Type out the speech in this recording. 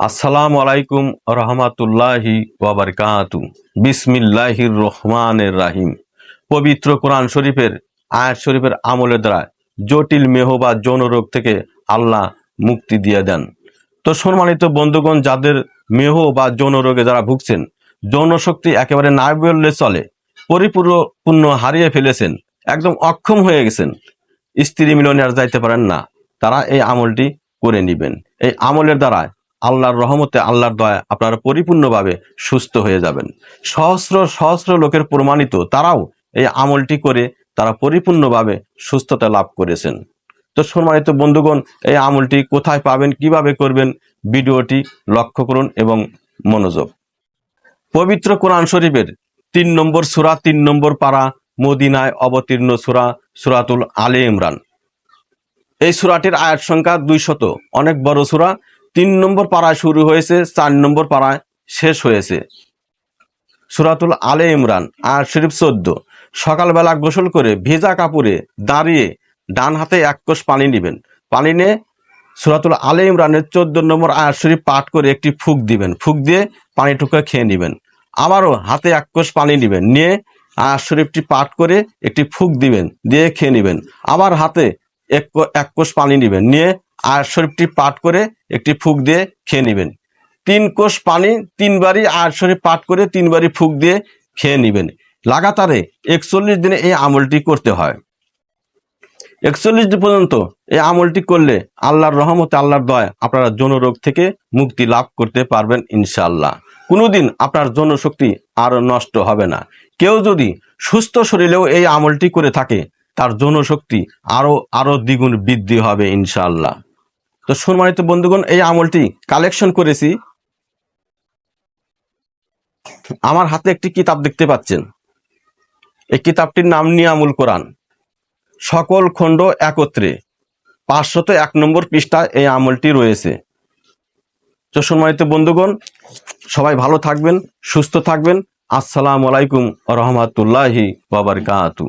আসসালামু আলাইকুম রহমাতুল্লাহি ওয়াবারকাতু বিসমিল্লাহির রহমানের রাহিম। পবিত্র কোরআন শরীফের, আয়াত শরীফের আমলের দ্বারা জটিল মেহ বা যৌন রোগ থেকে আল্লাহ মুক্তি দিয়ে দেন। তো সম্মানিত বন্ধুগণ, যাদের মেহ বা যৌন রোগে যারা ভুগছেন, যৌন শক্তি একেবারে না বললে চলে পরিপূর্ণ হারিয়ে ফেলেছেন, একদম অক্ষম হয়ে গেছেন, স্ত্রী মিলনে আর যাইতে পারেন না, তারা এই আমলটি করে নিবেন। এই আমলের দ্বারা আল্লাহর রহমতে আল্লাহর দয়া আপনারা পরিপূর্ণভাবে সুস্থ হয়ে যাবেন। সহস্র সহস্র লোকের প্রমাণিত, তারাও এই আমলটি করে তারা পরিপূর্ণভাবে সুস্থতা লাভ করেছেন। তো সম্মানিত বন্ধুগণ, এই আমলটি কোথায় পাবেন, কীভাবে করবেন, ভিডিওটি লক্ষ্য করুন এবং মনোযোগ। পবিত্র কোরআন শরীফের তিন নম্বর সুরা, তিন নম্বর পাড়া মদিনায় অবতীর্ণ সুরা, সুরাতুল আলে ইমরান। এই সুরাটির আয়াত সংখ্যা দুইশত, অনেক বড় সুরা। তিন নম্বর পাড়ায় শুরু হয়েছে, চার নম্বর পাড়ায় শেষ হয়েছে। সুরাতুল আলে ইমরান আর শরীফ চোদ্দ। সকালবেলা গোসল করে ভেজা কাপড়ে দাঁড়িয়ে ডান হাতে এক কোষ পানি নেবেন। পানি নিয়ে সুরাতুল আলে ইমরানের চোদ্দ নম্বর আয়াত শরীফ পাঠ করে একটি ফুক দিবেন। ফুক দিয়ে পানিটুকু খেয়ে নেবেন। আবারও হাতে এক কোষ পানি নেবেন। নিয়ে আয়াত শরীফটি পাঠ করে একটি ফুক দিবেন, দিয়ে খেয়ে নেবেন। আবার হাতে এক এক কোষ পানি নেবেন। নিয়ে আয়াত শরীফটি পাঠ করে একটি ফুক দিয়ে খেয়ে নেবেন। তিন কোষ পানি তিনবারই আয়াত শরীফ পাঠ করে তিনবারই ফুক দিয়ে খেয়ে নেবেন। লাগাতারে একচল্লিশ দিনে এই আমলটি করতে হয়। একচল্লিশ দিন পর্যন্ত এই আমলটি করলে আল্লাহর রহমতে, আল্লাহর দয় আপনারা যৌন রোগ থেকে মুক্তি লাভ করতে পারবেন ইনশাআল্লাহ। কোনোদিন আপনার যৌন শক্তি আর নষ্ট হবে না। কেউ যদি সুস্থ শরীরেও এই আমলটি করে থাকে, তার যৌন শক্তি আরও আরও দ্বিগুণ বৃদ্ধি হবে ইনশাআল্লাহ। তো সম্মানিত বন্ধুগণ, এই আমলটি কালেকশন করেছি। আমার হাতে একটি কিতাব দেখতে পাচ্ছেন। এই কিতাবটির নাম নিয়ামুল কোরআন। সকল খণ্ড একত্রে পাঁচশত এক নম্বর পৃষ্ঠায় এই আমলটি রয়েছে। তো সম্মানিত বন্ধুগণ, সবাই ভালো থাকবেন, সুস্থ থাকবেন। আসসালামু আলাইকুম রহমতুল্লাহি বাবারকাতু